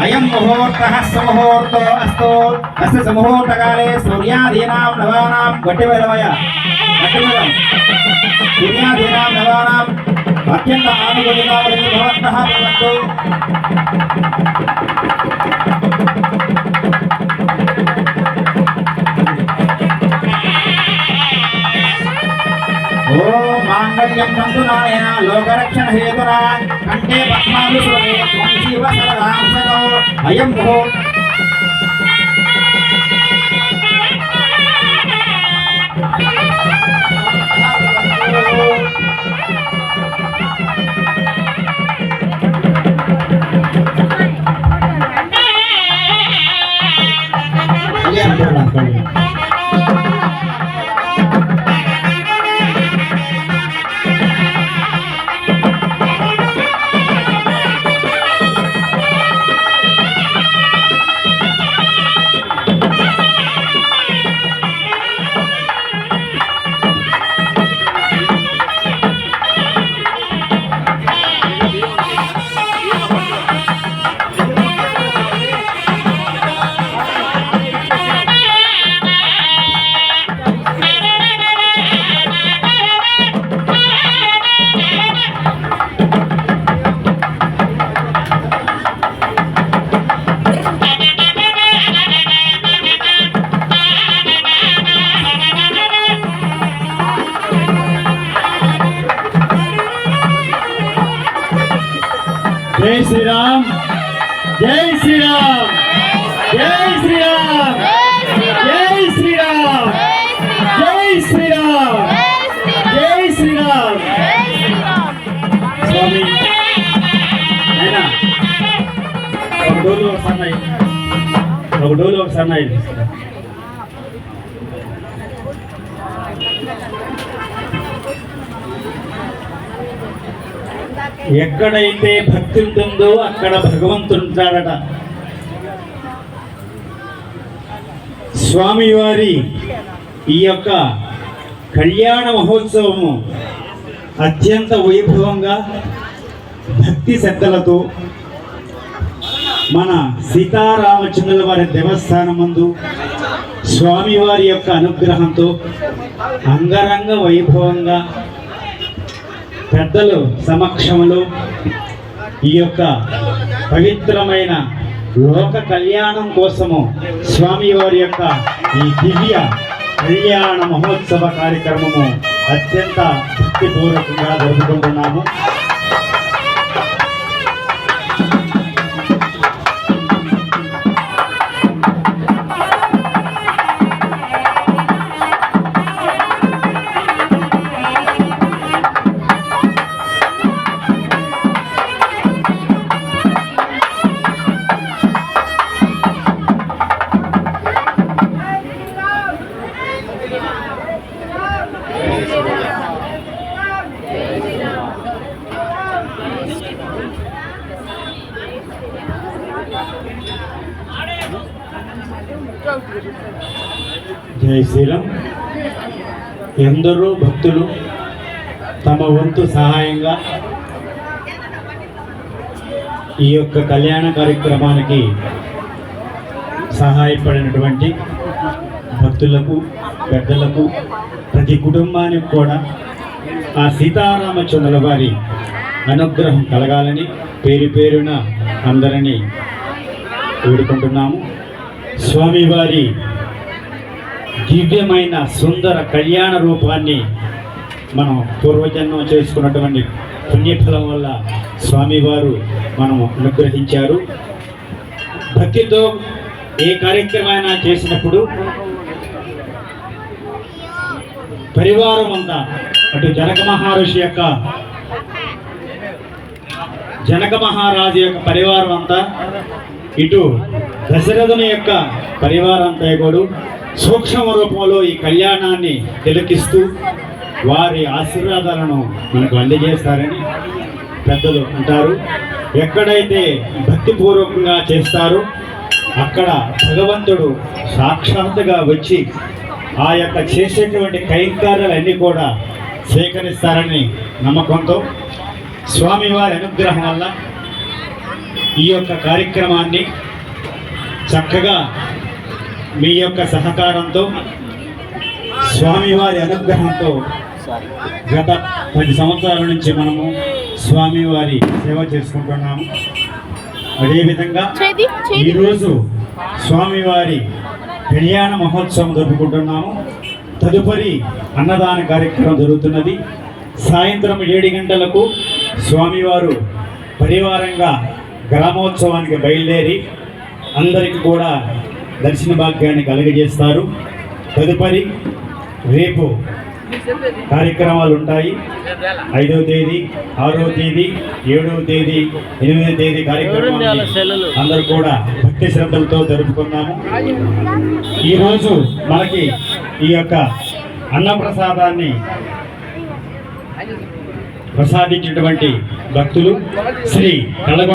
అయం ముహూర్త సముహూర్తో అస్తో అస్ సముహూర్తకాలే సూర్యాదీనాం నవానాం గట్టివేలమయ గట్టివేలం సూర్యాదీనాం నవానాం అత్యంత ఆనుగుణంగా భవంతః భవంతు ఓ మాంగళ్యం తంతు లోకరక్షణ హేతునా అంటే పద్మాలు శివ అయం భో జై శ్రీరామ్. జై శ్రీరామ్. జై శ్రీరామ్. జై శ్రీరామ్. జై శ్రీరామ్. జై శ్రీరామ్. స్వామి. అయినా ఒక డోలు ఒక సన్నాయి ఒక డోలు ఒక సన్నాయి ఎక్కడైతే భక్తి ఉంటుందో అక్కడ భగవంతుడు ఉంటాడట స్వామివారి ఈ యొక్క కళ్యాణ మహోత్సవము అత్యంత వైభవంగా భక్తి శ్రద్ధలతో మన సీతారామచంద్రుల వారి దేవస్థానం ముందు స్వామివారి యొక్క అనుగ్రహంతో అంగరంగ వైభవంగా పెద్దలు సమక్షంలో ఈ యొక్క పవిత్రమైన లోక కళ్యాణం కోసము స్వామివారి యొక్క ఈ దివ్య కళ్యాణ మహోత్సవ కార్యక్రమము అత్యంత భక్తిపూర్వకంగా జరుపుకుంటున్నాము. జై శ్రీరామ్. ఎందరో భక్తులు తమ వంతు సహాయంగా ఈ యొక్క కళ్యాణ కార్యక్రమానికి సహాయపడినటువంటి భక్తులకు పెద్దలకు ప్రతి కుటుంబానికి కూడా ఆ సీతారామచంద్రుల వారి అనుగ్రహం కలగాలని పేరు పేరున అందరినీ వేడుకుంటున్నాము. స్వామివారి దివ్యమైన సుందర కళ్యాణ రూపాన్ని మనం పూర్వజన్మ చేసుకున్నటువంటి పుణ్యఫలం వల్ల స్వామివారు మనం అనుగ్రహించారు. భక్తితో ఏ కార్యక్రమైనా చేసినప్పుడు పరివారం అంతా అటు జనక మహర్షి యొక్క జనక మహారాజు యొక్క పరివారం అంతా ఇటు దశరథుని యొక్క పరివారం కూడా సూక్ష్మ రూపంలో ఈ కళ్యాణాన్ని తిలకిస్తూ వారి ఆశీర్వాదాలను మనకు అందజేస్తారని పెద్దలు అంటారు. ఎక్కడైతే భక్తిపూర్వకంగా చేస్తారో అక్కడ భగవంతుడు సాక్షాత్తుగా వచ్చి ఆ యొక్క చేసేటువంటి కైంకార్యాలన్నీ కూడా స్వీకరిస్తారని నమ్మకంతో స్వామివారి అనుగ్రహం వల్ల ఈ యొక్క కార్యక్రమాన్ని చక్కగా మీ యొక్క సహకారంతో స్వామివారి అనుగ్రహంతో గత పది సంవత్సరాల నుంచి మనము స్వామివారి సేవ చేసుకుంటున్నాము. అదేవిధంగా ఈరోజు స్వామివారి కళ్యాణ మహోత్సవం జరుపుకుంటున్నాము. తదుపరి అన్నదాన కార్యక్రమం జరుగుతున్నది. సాయంత్రం ఏడు గంటలకు స్వామివారు పరివారంగా గ్రామోత్సవానికి బయలుదేరి అందరికీ కూడా దర్శన భాగ్యాన్ని కలుగజేస్తారు. తదుపరి రేపు కార్యక్రమాలు ఉంటాయి. ఐదవ తేదీ ఆరవ తేదీ ఏడవ తేదీ ఎనిమిదవ తేదీ కార్యక్రమాన్ని అందరూ కూడా భక్తి శ్రద్ధలతో జరుపుకున్నాము ఈరోజు మనకి ఈ యొక్క అన్నప్రసాదాన్ని ప్రసాదించినటువంటి భక్తులు శ్రీ కలగ